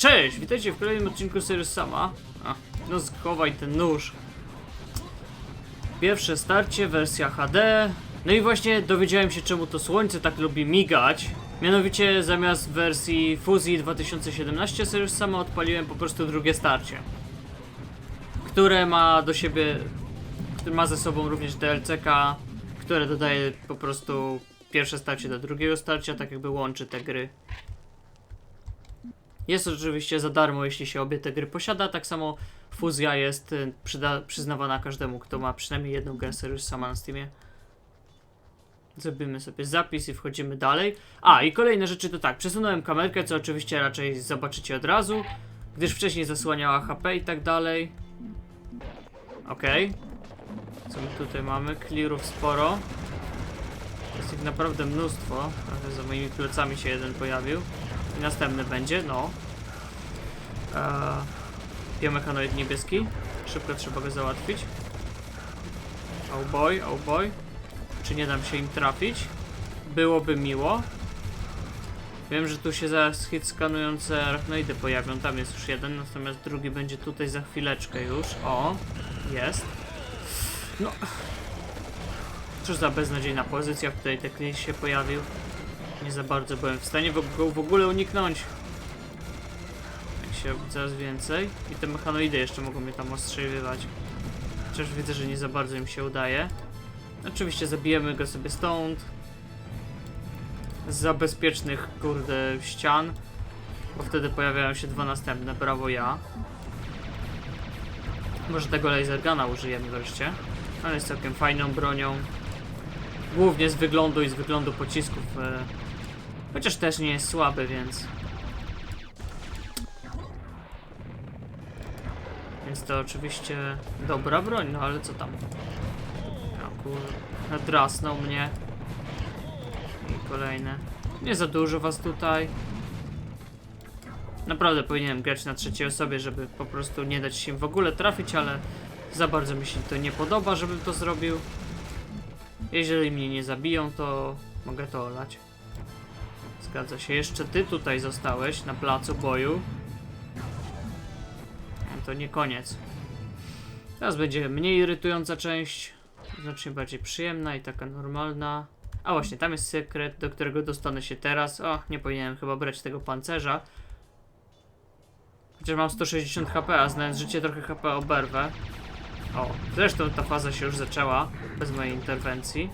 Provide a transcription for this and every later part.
Cześć, witajcie w kolejnym odcinku serii Sama. A, no schowaj ten nóż. Pierwsze starcie, wersja HD. No i właśnie dowiedziałem się czemu to słońce tak lubi migać. Mianowicie zamiast wersji Fuzji 2017 Serious Sama odpaliłem po prostu drugie starcie. Które ma do siebie, które ma ze sobą również DLCK, które dodaje po prostu pierwsze starcie do drugiego starcia, tak jakby łączy te gry. Jest oczywiście za darmo, jeśli się obie te gry posiada. Tak samo fuzja jest y, przyda- przyznawana każdemu, kto ma przynajmniej jedną grę Serious sama na Steamie. Zrobimy sobie zapis i wchodzimy dalej. A, i kolejne rzeczy to tak, przesunąłem kamerkę, co oczywiście raczej zobaczycie od razu, gdyż wcześniej zasłaniała HP i tak dalej. Okej. Co my tutaj mamy? Clearów sporo. Jest ich naprawdę mnóstwo. Trochę za moimi plecami się jeden pojawił. Następny będzie, no. Eee, biomechanoid niebieski. Szybko trzeba go załatwić. Oh boy, oh boy. Czy nie dam się im trafić? Byłoby miło. Wiem, że tu się zaraz hit skanujące arachnoidy pojawią. Tam jest już jeden, natomiast drugi będzie tutaj za chwileczkę już. O, jest. No. Cóż za beznadziejna pozycja, w której ten się pojawił. Nie za bardzo byłem w stanie go w ogóle uniknąć. Jak się robi coraz więcej. I te mechanoidy jeszcze mogą mnie tam ostrzeływać. Chociaż widzę, że nie za bardzo im się udaje. Oczywiście zabijemy go sobie stąd. Z bezpiecznych, kurde, ścian. Bo wtedy pojawiają się dwa następne. Brawo ja. Może tego lasergana użyjemy wreszcie. On jest całkiem fajną bronią. Głównie z wyglądu i z wyglądu pocisków. Chociaż też nie jest słaby, więc. Więc to oczywiście dobra broń, no ale co tam? O kur... Drasnął mnie. I kolejne. Nie za dużo was tutaj. Naprawdę powinienem grać na trzeciej osobie, żeby po prostu nie dać się w ogóle trafić, ale za bardzo mi się to nie podoba, żebym to zrobił. Jeżeli mnie nie zabiją, to mogę to olać. Zgadza się. Jeszcze ty tutaj zostałeś na placu boju. No to nie koniec. Teraz będzie mniej irytująca część. Znacznie bardziej przyjemna i taka normalna. A właśnie, tam jest sekret, do którego dostanę się teraz. O, nie powinienem chyba brać tego pancerza. Chociaż mam 160 HP, a znając życie trochę HP oberwę. O, zresztą ta faza się już zaczęła bez mojej interwencji.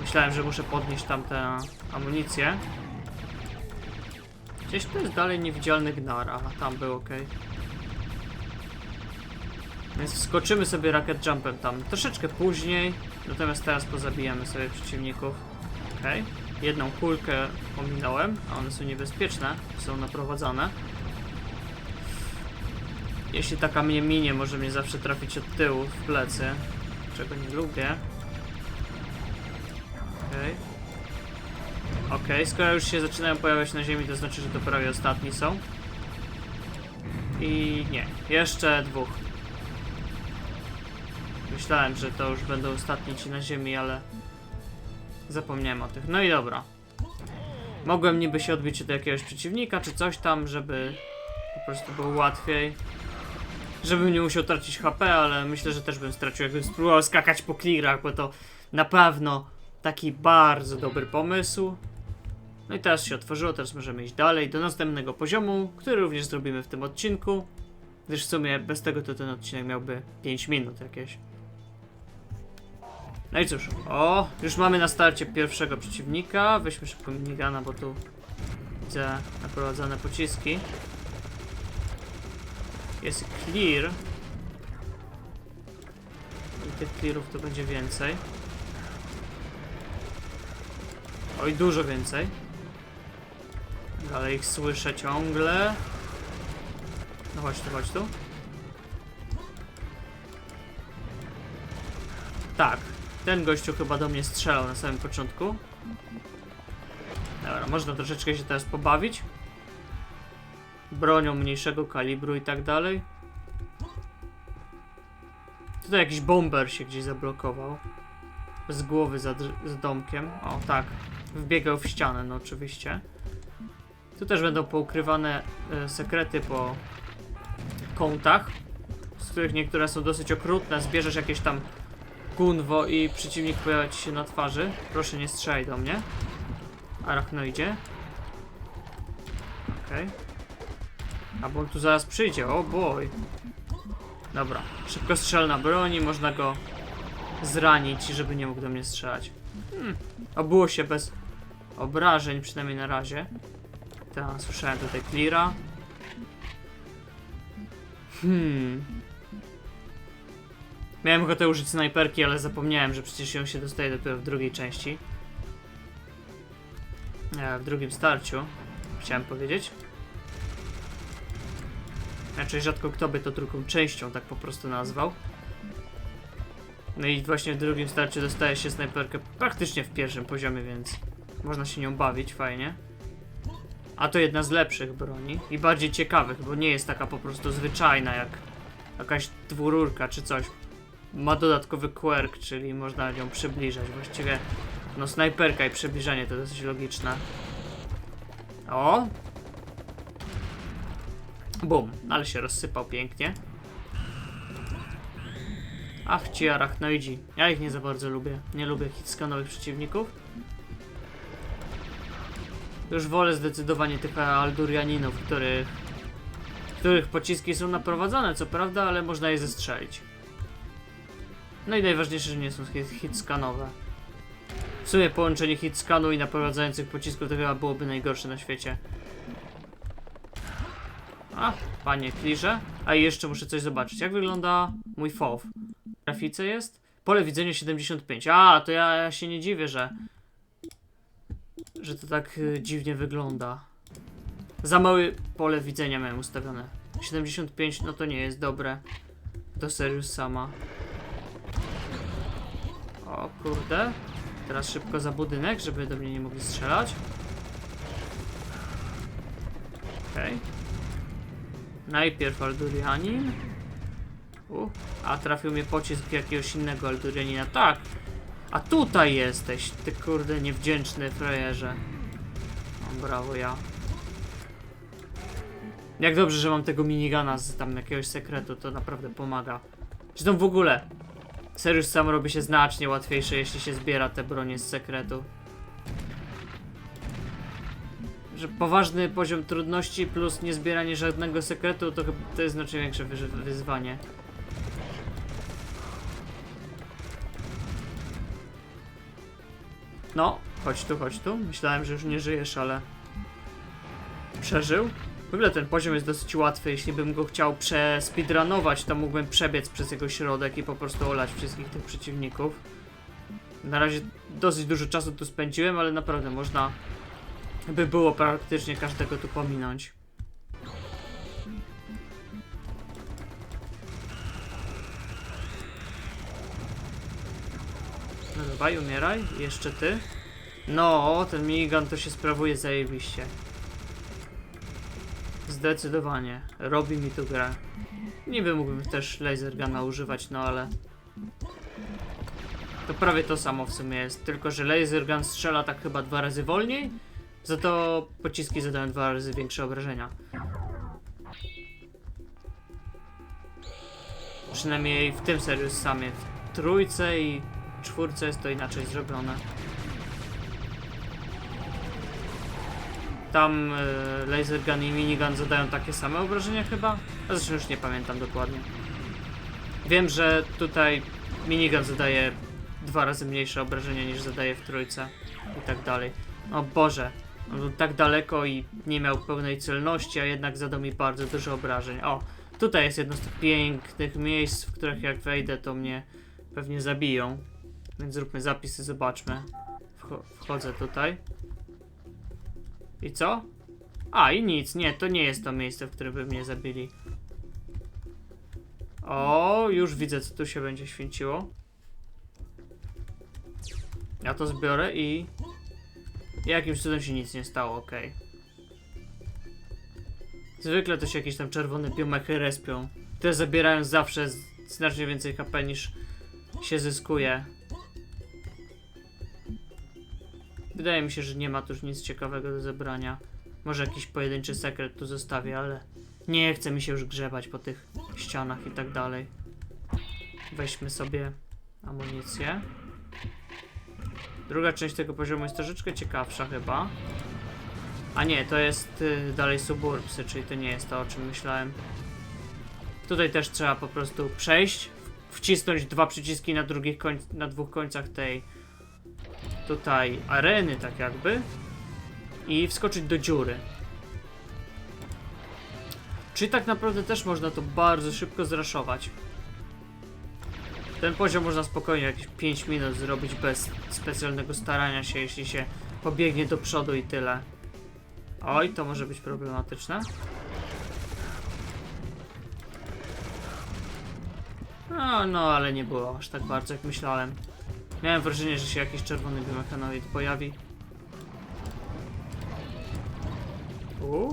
Myślałem, że muszę podnieść tamtę amunicję. Gdzieś tu jest dalej niewidzialny gnar, a tam był ok. Więc wskoczymy sobie rocket jumpem tam troszeczkę później, natomiast teraz pozabijamy sobie przeciwników. Ok. Jedną kulkę ominąłem, a one są niebezpieczne, są naprowadzane. Jeśli taka mnie minie, może mnie zawsze trafić od tyłu w plecy, czego nie lubię. Okej. Okej, skoro już się zaczynają pojawiać na ziemi, to znaczy, że to prawie ostatni są. I nie, jeszcze dwóch. Myślałem, że to już będą ostatni ci na ziemi, ale zapomniałem o tych. No i dobra. Mogłem niby się odbić od jakiegoś przeciwnika, czy coś tam, żeby po prostu było łatwiej. Żebym nie musiał tracić HP, ale myślę, że też bym stracił, jakbym spróbował skakać po clearach, bo to na pewno taki bardzo dobry pomysł. No i teraz się otworzyło, teraz możemy iść dalej do następnego poziomu, który również zrobimy w tym odcinku. Gdyż w sumie bez tego to ten odcinek miałby 5 minut jakieś. No i cóż, o, już mamy na starcie pierwszego przeciwnika. Weźmy szybko minigana, bo tu widzę naprowadzane pociski. Jest clear. I tych clearów to będzie więcej. Oj, dużo więcej. Ale ich słyszę ciągle. No chodź tu, chodź tu. Tak, ten gościu chyba do mnie strzelał na samym początku. Dobra, można troszeczkę się teraz pobawić. Bronią mniejszego kalibru i tak dalej. Tutaj jakiś bomber się gdzieś zablokował. Z głowy za, domkiem. O, tak. Wbiegał w ścianę, no oczywiście. Tu też będą poukrywane e, sekrety po kątach, z których niektóre są dosyć okrutne. Zbierzesz jakieś tam gunwo i przeciwnik pojawia ci się na twarzy. Proszę nie strzelaj do mnie. Arachnoidzie. Okej. A bo on tu zaraz przyjdzie, o boj. Dobra, szybko strzelna broń i można go zranić, żeby nie mógł do mnie strzelać. Hmm. Obyło się bez obrażeń, przynajmniej na razie. Tak, słyszałem tutaj cleara. Hmm. Miałem ochotę użyć snajperki, ale zapomniałem, że przecież ją się dostaje dopiero w drugiej części. E, w drugim starciu. Chciałem powiedzieć. Znaczy rzadko kto by to drugą częścią tak po prostu nazwał. No i właśnie w drugim starciu dostaje się snajperkę praktycznie w pierwszym poziomie, więc można się nią bawić fajnie. A to jedna z lepszych broni i bardziej ciekawych, bo nie jest taka po prostu zwyczajna jak jakaś dwururka czy coś. Ma dodatkowy quirk, czyli można ją przybliżać. Właściwie no snajperka i przybliżanie to dosyć logiczne. O! Bum, ale się rozsypał pięknie. Ach, ci arachnoidzi. Ja ich nie za bardzo lubię. Nie lubię hitskanowych przeciwników. Już wolę zdecydowanie tych Aldurianinów, których, których pociski są naprowadzane, co prawda, ale można je zestrzelić. No i najważniejsze, że nie są hit, hitskanowe. W sumie połączenie hitskanu i naprowadzających pocisków to chyba byłoby najgorsze na świecie. A, panie klirze. A jeszcze muszę coś zobaczyć. Jak wygląda mój FOW? W grafice jest? Pole widzenia 75. A, to ja, ja się nie dziwię, że że to tak y, dziwnie wygląda. Za małe pole widzenia miałem ustawione. 75 no to nie jest dobre. Do Serious sama. O kurde. Teraz szybko za budynek, żeby do mnie nie mogli strzelać. Okej. Najpierw Aldurianin. U, a trafił mnie pocisk jakiegoś innego Aldurianina. Tak, a tutaj jesteś, ty kurde niewdzięczny frajerze. O, brawo ja. Jak dobrze, że mam tego minigana z tam jakiegoś sekretu, to naprawdę pomaga. Zresztą w ogóle, Serious sam robi się znacznie łatwiejsze, jeśli się zbiera te bronie z sekretu. Że poważny poziom trudności plus niezbieranie żadnego sekretu, to, to jest znacznie większe wyzwanie. No, chodź tu, chodź tu. Myślałem, że już nie żyjesz, ale... Przeżył? W ogóle ten poziom jest dosyć łatwy. Jeśli bym go chciał przespeedrunować, to mógłbym przebiec przez jego środek i po prostu olać wszystkich tych przeciwników. Na razie dosyć dużo czasu tu spędziłem, ale naprawdę można by było praktycznie każdego tu pominąć. No dawaj, umieraj. Jeszcze ty. No, ten minigun to się sprawuje zajebiście. Zdecydowanie. Robi mi tu grę. Niby mógłbym też laser guna używać, no ale... To prawie to samo w sumie jest, tylko że laser gun strzela tak chyba dwa razy wolniej, za to pociski zadają dwa razy większe obrażenia. Przynajmniej w tym serius samie. W trójce i czwórce jest to inaczej zrobione. Tam e, laser gun i minigun zadają takie same obrażenia chyba? A zresztą już nie pamiętam dokładnie. Wiem, że tutaj minigun zadaje dwa razy mniejsze obrażenia niż zadaje w trójce i tak dalej. O Boże, on był tak daleko i nie miał pełnej celności, a jednak zadał mi bardzo dużo obrażeń. O, tutaj jest jedno z tych pięknych miejsc, w których jak wejdę, to mnie pewnie zabiją. Więc zróbmy zapisy, zobaczmy. Wcho wchodzę tutaj. I co? A, i nic. Nie, to nie jest to miejsce, w którym by mnie zabili. O, już widzę, co tu się będzie święciło. Ja to zbiorę i... Jakimś cudem się nic nie stało, okej. Zwykle to się jakieś tam czerwone biomechy respią. Te zabierają zawsze znacznie więcej HP niż się zyskuje. Wydaje mi się, że nie ma tu już nic ciekawego do zebrania. Może jakiś pojedynczy sekret tu zostawię, ale nie chce mi się już grzebać po tych ścianach i tak dalej. Weźmy sobie amunicję. Druga część tego poziomu jest troszeczkę ciekawsza chyba. A nie, to jest y, dalej suburbsy, czyli to nie jest to, o czym myślałem. Tutaj też trzeba po prostu przejść, wcisnąć dwa przyciski na, drugich na dwóch końcach tej tutaj areny, tak jakby, i wskoczyć do dziury. Czyli tak naprawdę też można to bardzo szybko zraszować. Ten poziom można spokojnie jakieś 5 minut zrobić bez specjalnego starania się, jeśli się pobiegnie do przodu i tyle. Oj, to może być problematyczne. No, no, ale nie było aż tak bardzo jak myślałem. Miałem wrażenie, że się jakiś czerwony biomechanoid pojawi. U,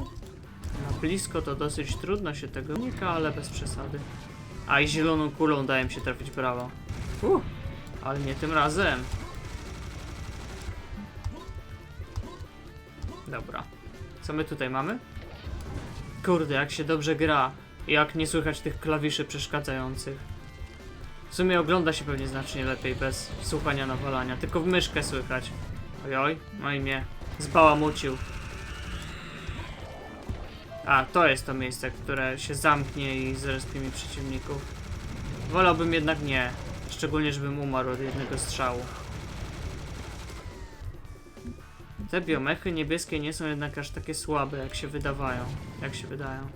na blisko to dosyć trudno się tego unika, ale bez przesady. A i zieloną kulą dałem się trafić brawo. U, ale nie tym razem. Dobra. Co my tutaj mamy? Kurde, jak się dobrze gra. Jak nie słychać tych klawiszy przeszkadzających. W sumie ogląda się pewnie znacznie lepiej bez słuchania nawalania. Tylko w myszkę słychać. Ojoj, no i mnie zbałamucił. A, to jest to miejsce, które się zamknie i zrespie mi przeciwników. Wolałbym jednak nie. Szczególnie, żebym umarł od jednego strzału. Te biomechy niebieskie nie są jednak aż takie słabe, jak się wydawają. Jak się wydają.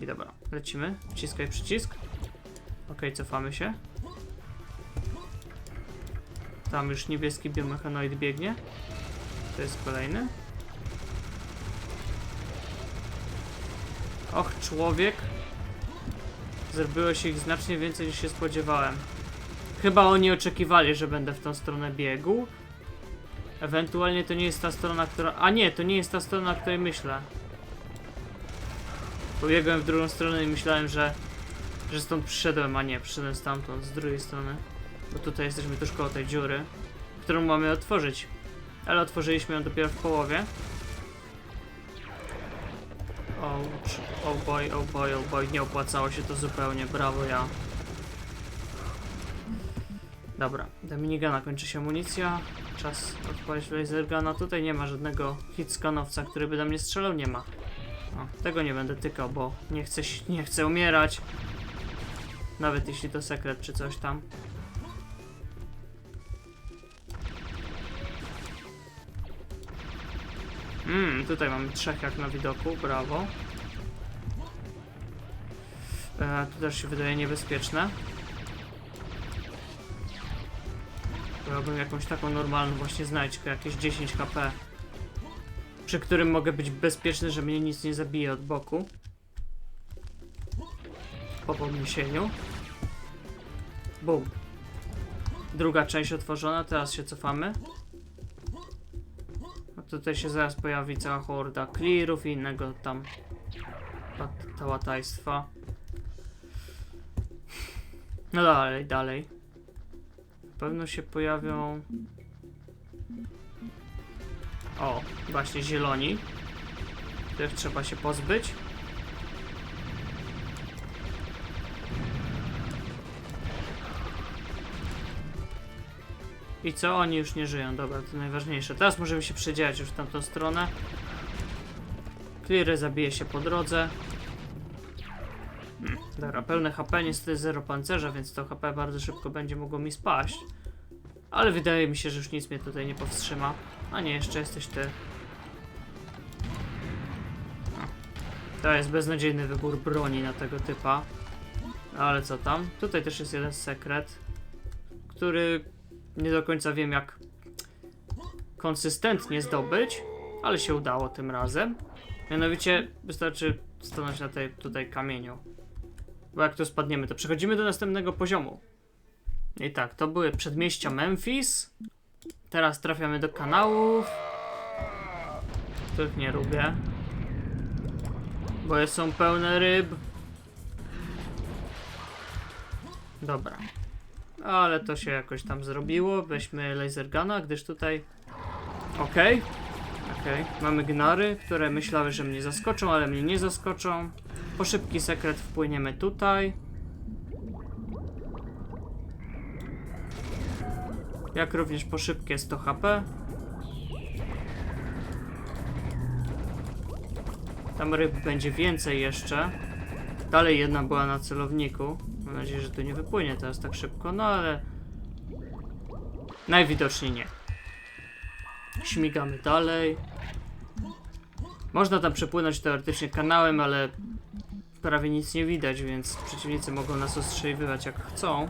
I dobra, lecimy. Wciskaj przycisk. Ok, cofamy się. Tam już niebieski biomechanoid biegnie. To jest kolejny. Och, człowiek. Zrobiło się ich znacznie więcej niż się spodziewałem. Chyba oni oczekiwali, że będę w tą stronę biegł. Ewentualnie to nie jest ta strona, która... A nie, to nie jest ta strona, o której myślę. Pobiegłem w drugą stronę i myślałem, że... Że stąd przyszedłem, a nie, przyszedłem stamtąd, z drugiej strony. Bo tutaj jesteśmy tuż koło tej dziury, którą mamy otworzyć. Ale otworzyliśmy ją dopiero w połowie. Ouch, oh boy, oh boy, oh boy, nie opłacało się to zupełnie, brawo ja. Dobra, do minigana kończy się amunicja. Czas odpalić laserguna. Tutaj nie ma żadnego hitskanowca, który by do mnie strzelał, nie ma. O, tego nie będę tykał, bo nie chcę, nie chcę umierać. Nawet jeśli to sekret czy coś tam. Mmm, tutaj mamy trzech jak na widoku, brawo. E, to też się wydaje niebezpieczne. Wolałbym jakąś taką normalną właśnie znajdźkę, jakieś 10 HP. Przy którym mogę być bezpieczny, że mnie nic nie zabije od boku. Po podniesieniu. Bum. Druga część otworzona, teraz się cofamy. A tutaj się zaraz pojawi cała horda clearów i innego tam ta- tałatajstwa. No dalej, dalej. Na pewno się pojawią... O, właśnie zieloni. Których trzeba się pozbyć. I co? Oni już nie żyją, dobra, to najważniejsze. Teraz możemy się przedziać już w tamtą stronę. Cleary zabije się po drodze. Hmm, dobra, pełne HP, niestety zero pancerza, więc to HP bardzo szybko będzie mogło mi spaść. Ale wydaje mi się, że już nic mnie tutaj nie powstrzyma. A nie, jeszcze jesteś ty. To jest beznadziejny wybór broni na tego typa. Ale co tam? Tutaj też jest jeden sekret, który nie do końca wiem jak konsystentnie zdobyć, ale się udało tym razem. Mianowicie wystarczy stanąć na tej tutaj kamieniu. Bo jak tu spadniemy, to przechodzimy do następnego poziomu. I tak, to były przedmieścia Memphis. Teraz trafiamy do kanałów. Których nie lubię. Bo są pełne ryb. Dobra. Ale to się jakoś tam zrobiło. Weźmy laserguna, gdyż tutaj... Okej. Okej, mamy gnary, które myślały, że mnie zaskoczą, ale mnie nie zaskoczą. Po szybki sekret wpłyniemy tutaj. Jak również po szybkie 100 HP. Tam ryb będzie więcej jeszcze. Dalej jedna była na celowniku. Mam nadzieję, że tu nie wypłynie teraz tak szybko, no ale... Najwidoczniej nie. Śmigamy dalej. Można tam przepłynąć teoretycznie kanałem, ale prawie nic nie widać, więc przeciwnicy mogą nas ostrzeliwać jak chcą.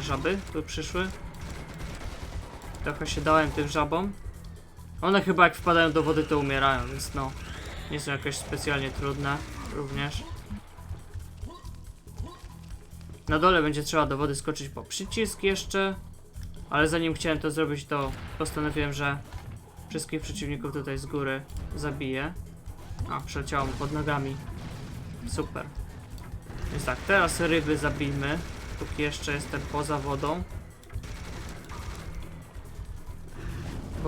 Żaby tu przyszły. Trochę się dałem tym żabom. One chyba jak wpadają do wody to umierają, więc no. Nie są jakoś specjalnie trudne również. Na dole będzie trzeba do wody skoczyć po przycisk jeszcze. Ale zanim chciałem to zrobić, to postanowiłem, że wszystkich przeciwników tutaj z góry zabiję. A, przeleciało pod nogami. Super. Więc tak, teraz ryby zabijmy, póki jeszcze jestem poza wodą.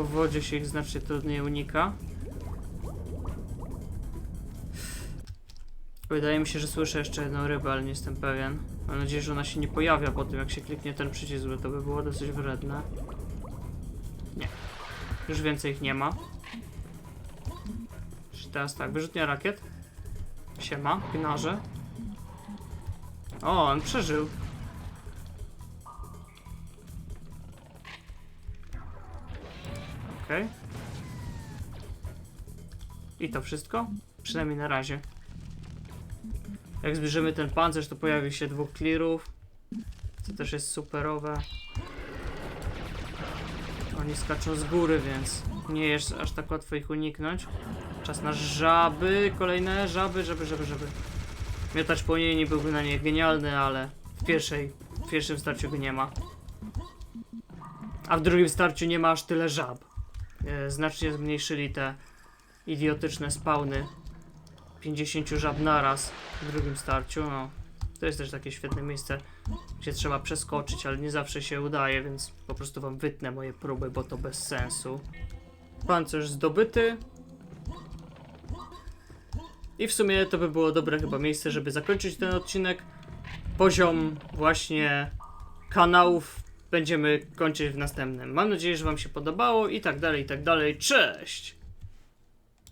W wodzie się ich znacznie trudniej unika. Wydaje mi się, że słyszę jeszcze jedną rybę, ale nie jestem pewien. Mam nadzieję, że ona się nie pojawia po tym, jak się kliknie ten przycisk, bo to by było dosyć wredne. Nie. Już więcej ich nie ma. Czyli teraz tak, wyrzutnia rakiet. Siema, gnarze. O, on przeżył. Okej. I to wszystko? Przynajmniej na razie. Jak zbliżymy ten pancerz, to pojawi się dwóch clearów. Co też jest superowe. Oni skaczą z góry, więc nie jest aż tak łatwo ich uniknąć. Czas na żaby, kolejne żaby, żaby, żaby, żaby. Miotacz płomieni byłby na nie genialny, ale w pierwszej, w pierwszym starciu go nie ma. A w drugim starciu nie ma aż tyle żab. E, znacznie zmniejszyli te idiotyczne spawny 50 żab naraz w drugim starciu, no. To jest też takie świetne miejsce, gdzie trzeba przeskoczyć, ale nie zawsze się udaje, więc po prostu wam wytnę moje próby, bo to bez sensu. Pancerz zdobyty. I w sumie to by było dobre chyba miejsce, żeby zakończyć ten odcinek. Poziom właśnie kanałów będziemy kończyć w następnym. Mam nadzieję, że wam się podobało i tak dalej, i tak dalej. Cześć!